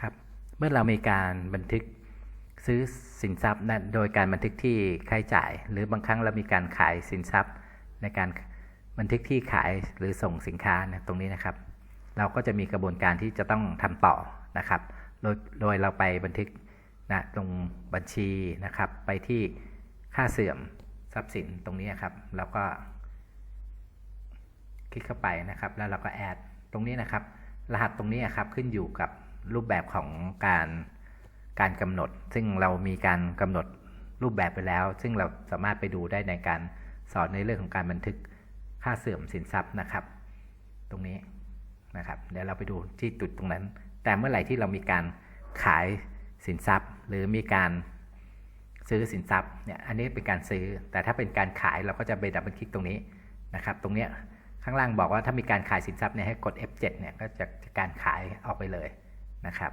ครับ เมื่อเรามีการบันทึกซื้อสินทรัพย์นะโดยการบันทึกที่ค่าใช้จ่าย หรือบางครั้งเรามีการขายสินทรัพย์ ในการบันทึกที่ขายหรือส่งสินค้านะตรงนี้นะครับ เราก็จะมีกระบวนการที่จะต้องทำต่อนะครับ โดยโดยเราไปบันทึกนะตรงบัญชีนะครับ ไปที่ค่าเสื่อมทรัพย์สินตรงนี้ครับแล้วก็ คลิกเข้าไปนะครับ แล้วเราก็แอดตรงนี้นะครับ รหัสตรงนี้ครับขึ้นอยู่กับ รูปแบบของการการกำหนด ซึ่งเรามีการกำหนดรูปแบบไปแล้ว ซึ่งเราสามารถไปดูได้ในการสอนในเรื่องของการบันทึกค่าเสื่อมสินทรัพย์นะครับ ตรงนี้นะครับเดี๋ยวเราไปดูที่จุดตรงนั้น แต่เมื่อไหร่ที่เรามีการขายสินทรัพย์ หรือมีการซื้อสินทรัพย์เนี่ยอันนี้เป็นการซื้อ แต่ถ้าเป็นการขายเราก็จะไปดับเบิลคลิกตรงนี้นะครับ ตรงเนี้ยข้างล่างบอกว่าถ้ามีการขายสินทรัพย์เนี่ยให้กด F7 เนี่ยก็จะการขายออกไปเลย นะครับ